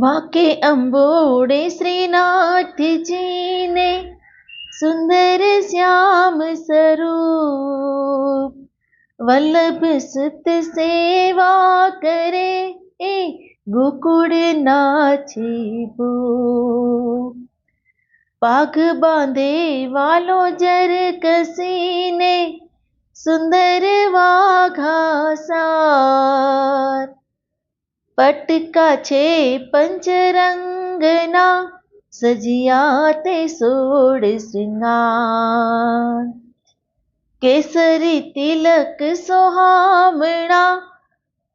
વાકે અંબોડે શ્રીનાથજીને સુંદર શ્યામ સ્વરૂપ. વલ્લભ સુત સેવા કરે એ ગોકુળ નાચે બો પાઘ બાંધે વાલો જર કસીને સુંદર વાઘા સાર. પટકા છે પંચરંગના, સજિયા તે સોળ શૃંગાર. કેસરી તિલક સોહામણા,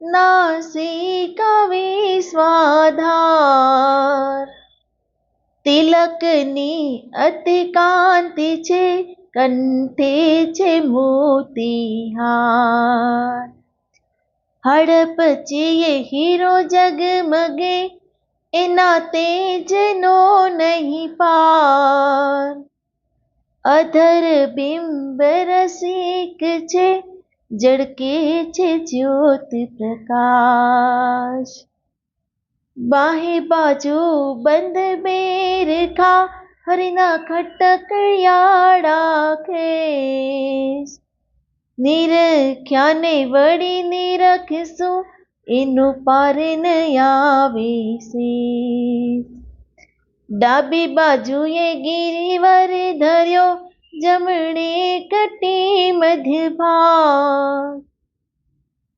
નાસિકા વિશ્વાધાર. તિલકની અતિ કાંતિ છે, કંઠે છે મોતીહાર. હડપ ચીએ હીરો જગમગે, એના તેજનો નહીં પાર. અધર બિંબ રસિક છે, જડકે છે જ્યોતિ પ્રકાશ. બાહે બાજુ બંધ બેરખા, હરિના ખટકયાળા ખેસ. નિરખ્યાને વળી નિરખશું એનું પાર ન આવે છે ડાબી બાજુએ ગિરિવર ધર્યો જમણે કટી મધ્યભાગ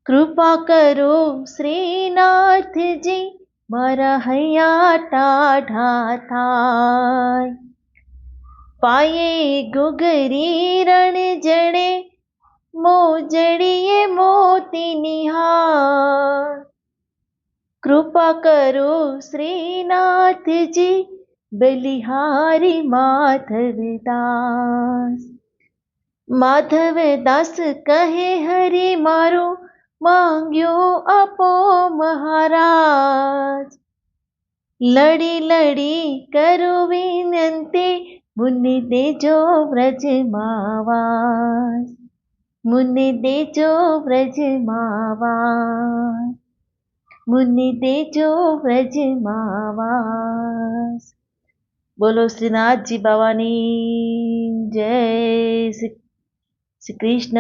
કૃપા કરો શ્રીનાથજી મારા હૈયા ટાઢા થાય પાયે ગુગરી રણ જડે મોજડીએ મોતીની હાર. કૃપા કરો શ્રીનાથજી, બલિહારી માધવદાસ. માધવદાસ કહે, હરિ મારો, માંગ્યો આપો મહારાજ. લડી લડી કરો વિનંતી, મુનિ દેજો વ્રજમાવાસ મુનિ દેજો વ્રજમાવાસ મુનિ દેજો વ્રજમાવાસ બોલો શ્રીનાથજી બાવાની. જય શ્રી કૃષ્ણ.